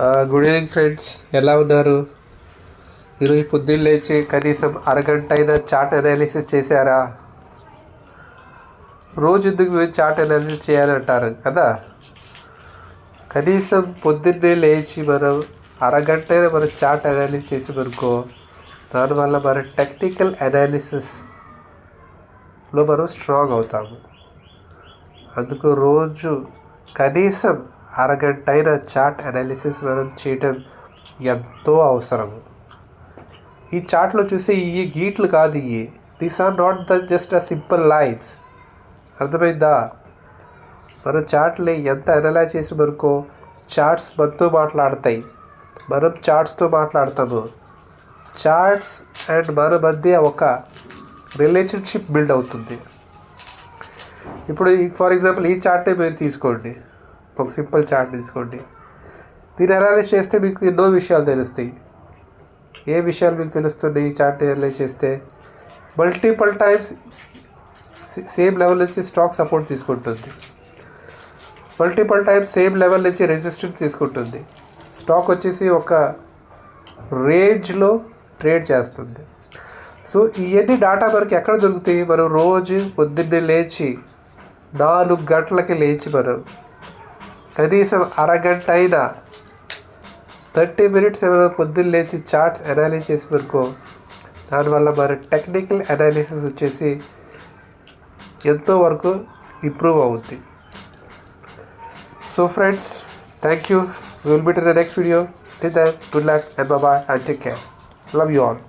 Good evening friends ఎలా ఉన్నారు? ఈరోజు పొద్దున్న లేచి కనీసం అరగంట అయినా చార్ట్ అనాలిసిస్ చేశారా? రోజు ఎందుకు మీరు చార్ట్ అనాలిసిస్ చేయాలంటారు కదా? కనీసం పొద్దున్నే లేచి మనం అరగంట అయినా మనం చార్ట్ అనాలిసిస్ చేసి దానివల్ల మన టెక్నికల్ అనాలిసిస్లో మనం స్ట్రాంగ్ అవుతాము. అందుకు రోజు కనీసం అరగంట అయిన అనాలిసిస్ మనం చేయటం ఎంతో అవసరం. ఈ చార్ట్లో చూస్తే ఈ గీట్లు కాదు ఇవి these are not the just a simple lines అర్థమైందా? మనం చార్ట్ని ఎంత అనలైజ్ చేసి మనకో చాట్స్ మనతో మాట్లాడతాయి. మనం చార్ట్స్తో మాట్లాడతాము. చాట్స్ అండ్ మన మధ్య ఒక రిలేషన్షిప్ బిల్డ్ అవుతుంది. ఇప్పుడు ఫర్ ఎగ్జాంపుల్ ఈ చార్టే మీరు తీసుకోండి. ఒక సింపుల్ చార్ట్ తీసుకోండి. దీన్ని అనలైజ్ చేస్తే మీకు ఎన్నో విషయాలు తెలుస్తాయి. ఏ విషయాలు మీకు తెలుస్తుంది ఈ చార్ట్ అనలైజ్ చేస్తే? మల్టిపుల్ టైమ్స్ సేమ్ లెవెల్ నుంచి స్టాక్ సపోర్ట్ తీసుకుంటుంది. మల్టిపుల్ టైమ్స్ సేమ్ లెవెల్ నుంచి రెసిస్టెన్స్ తీసుకుంటుంది. స్టాక్ వచ్చేసి ఒక రేంజ్లో ట్రేడ్ చేస్తుంది. సో ఇవన్నీ డాటా మనకి ఎక్కడ దొరుకుతాయి? మనం రోజు పొద్దున్నే లేచి నాలుగు గంటలకి లేచి మనం కనీసం అరగంట అయినా థర్టీ మినిట్స్ ఏమైనా పొద్దున్న లేచి చార్ట్స్ అనాలిసిస్ చేసి దానివల్ల మన టెక్నికల్ అనాలిసిస్ వచ్చేసి ఎంతో వరకు ఇంప్రూవ్ అవుద్ది. So friends thank you will meet in the next video till then good luck and Baba and take care love you all